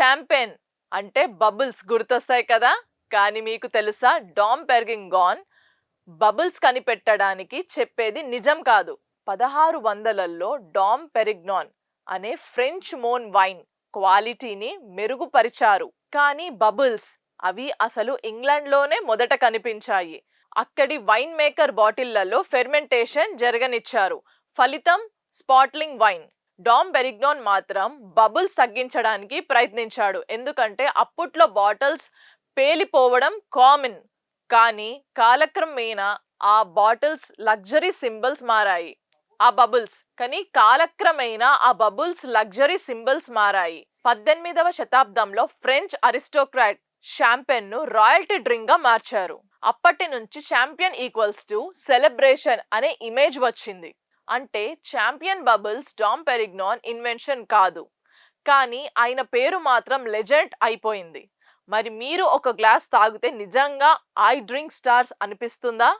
ఛాంపెన్ అంటే బబుల్స్ గుర్తొస్తాయి కదా? కానీ మీకు తెలుసా? డామ్ పెర్గింగాన్ బబుల్స్ కనిపెట్టడానికి చెప్పేది నిజం కాదు. పదహారు వందలలో డామ్ పెరిగ్నాన్ అనే ఫ్రెంచ్ మోన్ వైన్ క్వాలిటీని మెరుగుపరిచారు. కానీ బబుల్స్ అవి అసలు ఇంగ్లాండ్లోనే మొదట కనిపించాయి. అక్కడి వైన్ మేకర్ బాటిళ్ళలో ఫెర్మెంటేషన్ జరగనిచ్చారు. ఫలితం స్పాట్లింగ్ వైన్ డామ్ బెరిగ్నాన్ మాత్రం బబుల్స్ తగ్గించడానికి ప్రయత్నించాడు. ఎందుకంటే అప్పట్లో బాటిల్స్ పేలిపోవడం కామన్ కానీ కాలక్రమేణా ఆ బాటిల్స్ లగ్జరీ సింబల్స్ మారాయి. ఆ బబుల్స్. కానీ కాలక్రమేణా ఆ బబుల్స్ లగ్జరీ సింబల్స్ మారాయి. పద్దెనిమిదవ శతాబ్దంలో ఫ్రెంచ్ అరిస్టోక్రాట్ షాంపెన్ను రాయల్టీ డ్రింక్గా మార్చారు. అప్పటి నుంచి ఛాంపియన్ ఈక్వల్స్ టు సెలబ్రేషన్ అనే ఇమేజ్ వచ్చింది. అంటే champagne bubbles Dom Perignon invention కాదు. కానీ ఆయన పేరు మాత్రం లెజెండ్ అయిపోయింది. మరి మీరు ఒక గ్లాస్ తాగితే నిజంగా ఐ డ్రింక్ స్టార్స్ అనిపిస్తుందా?